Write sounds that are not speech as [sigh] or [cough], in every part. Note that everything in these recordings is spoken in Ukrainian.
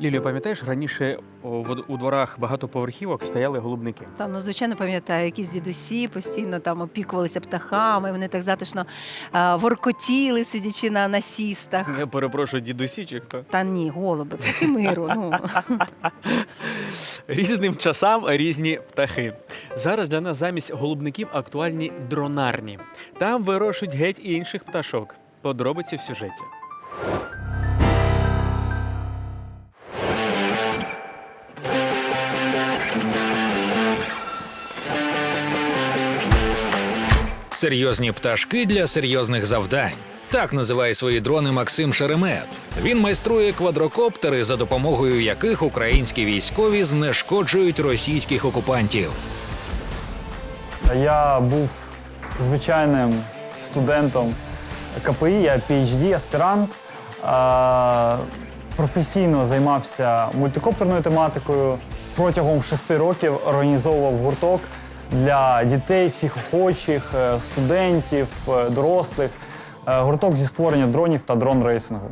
Лілію, пам'ятаєш, раніше о, у дворах багатоповерхівок стояли голубники. Там, ну, звичайно, пам'ятаю, якісь дідусі постійно там опікувалися птахами, вони так затишно а, воркотіли, сидячи на насістах. Я перепрошую, дідусі чи хто? Та ні, голуби, птахи миру. Ну. [laughs] Різним часам різні птахи. Зараз для нас замість голубників актуальні дронарні. Там вирощують геть інших пташок. Подробиці в сюжеті. Серйозні пташки для серйозних завдань. Так називає свої дрони Максим Шеремет. Він майструє квадрокоптери, за допомогою яких українські військові знешкоджують російських окупантів. Я був звичайним студентом КПІ, я PhD, аспірант. Професійно займався мультикоптерною тематикою. Протягом шести років організовував гурток для дітей, всіх охочих, е, студентів, е, дорослих. Е, Гурток зі створення дронів та дрон-рейсингу.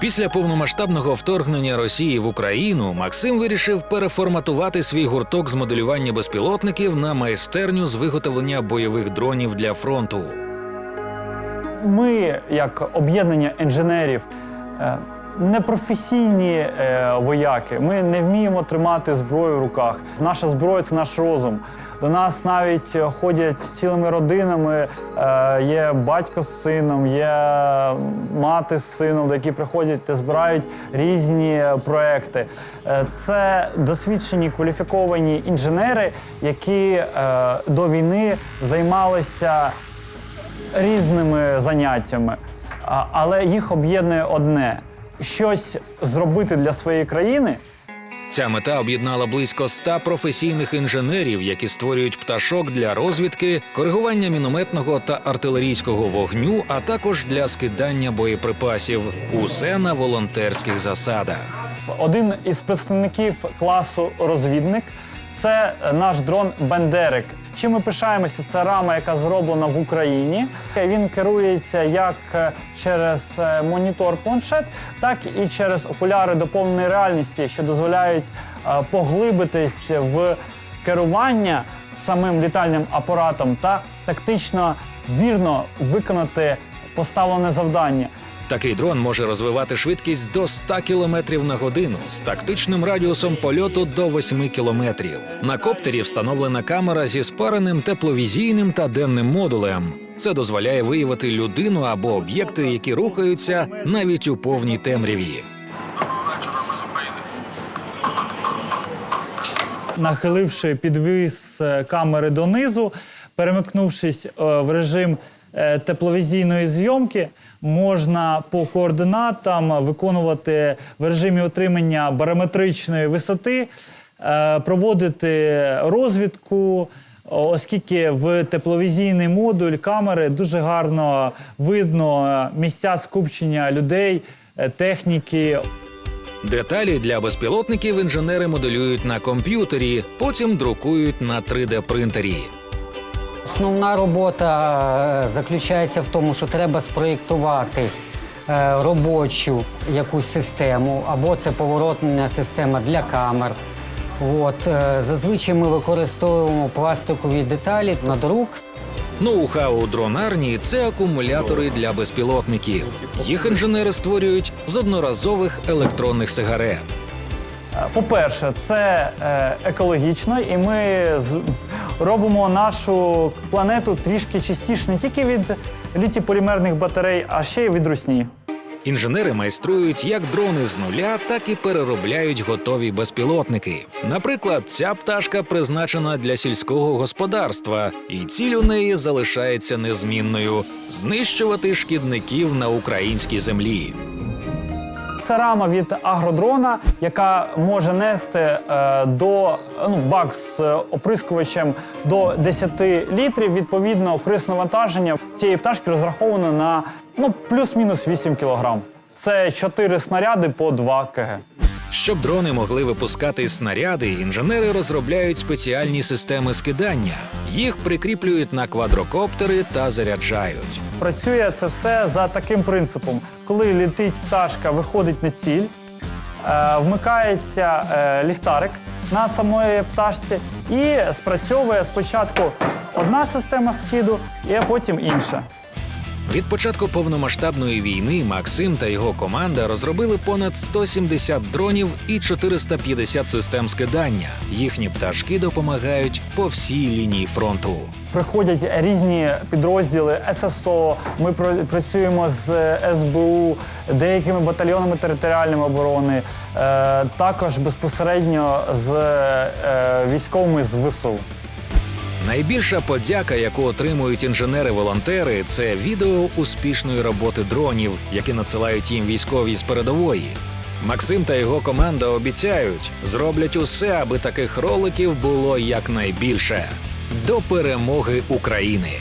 Після повномасштабного вторгнення Росії в Україну Максим вирішив переформатувати свій гурток з моделювання безпілотників на майстерню з виготовлення бойових дронів для фронту. Ми, як об'єднання інженерів, непрофесійні е, вояки. Ми не вміємо тримати зброю в руках. Наша зброя це наш розум. До нас навіть ходять цілими родинами. е, Є батько з сином, є мати з сином, які приходять та збирають різні проекти. Е, Це досвідчені кваліфіковані інженери, які е, до війни займалися різними заняттями, але їх об'єднує одне: щось зробити для своєї країни. Ця мета об'єднала близько ста професійних інженерів, які створюють пташок для розвідки, коригування мінометного та артилерійського вогню, а також для скидання боєприпасів. Усе на волонтерських засадах. Один із представників класу розвідник це наш дрон Бендерик. Чим ми пишаємося, це рама, яка зроблена в Україні. Він керується як е, через е, монітор планшет, так і через окуляри доповненої реальності, що дозволяють е, поглибитись в керування самим літальним апаратом та тактично вірно виконати поставлене завдання. Такий дрон може розвивати швидкість до 100 км на годину з тактичним радіусом польоту до 8 км. На коптері встановлена камера зі спареним тепловізійним та денним модулем. Це дозволяє виявити людину або об'єкти, які рухаються навіть у повній темряві. нахиливши підвіз е, камери донизу, перемикнувшись е, в режим тепловізійної зйомки, можна по координатам виконувати в режимі отримання барометричної висоти, е, проводити розвідку. Оскільки в тепловізійний модуль камери дуже гарно видно е, місця скупчення людей, е, техніки, Деталі для безпілотників інженери моделюють на комп'ютері, потім друкують на 3D-принтері. Основна робота е, заключається в тому, що треба спроєктувати е, робочу якусь систему, або це поворотна система для камер. От, е, зазвичай ми використовуємо пластикові деталі на друк. Ноу-хау дронарні це акумулятори для безпілотників. Їх інженери створюють з одноразових електронних сигарет. По-перше, це екологічно, і ми робимо нашу планету трішки чистіше не тільки від літій-полімерних батарей, а ще й від русні. Інженери майструють як дрони з нуля, так і переробляють готові безпілотники. Наприклад, ця пташка призначена для сільського господарства, і ціль у неї залишається незмінною знищувати шкідників на українській землі. Це рама від агродрона, яка може нести е, до ну, бак з е, оприскувачем до 10 літрів. Відповідно, корисне навантаження цієї пташки розраховано на ну, плюс-мінус 8 кілограм. Це 4 снаряди по 2 кг. Щоб дрони могли випускати снаряди, інженери розробляють спеціальні системи скидання. Їх прикріплюють на квадрокоптери та заряджають. Працює це все за таким принципом: коли літить пташка, виходить на ціль, е, вмикається е, ліхтарик на самої пташці і спрацьовує спочатку одна система скиду, і потім інша. Від початку повномасштабної війни Максим та його команда розробили понад 170 дронів і 450 систем скидання. Їхні пташки допомагають по всій лінії фронту. Приходять різні підрозділи ССО. Ми працюємо з СБУ, деякими батальйонами територіальної оборони, е, також безпосередньо з е, військовими з ВСУ. Найбільша подяка, яку отримують інженери-волонтери, це відео успішної роботи дронів, які надсилають їм військові з передової. Максим та його команда обіцяють, зроблять усе, аби таких роликів було якнайбільше. До перемоги України!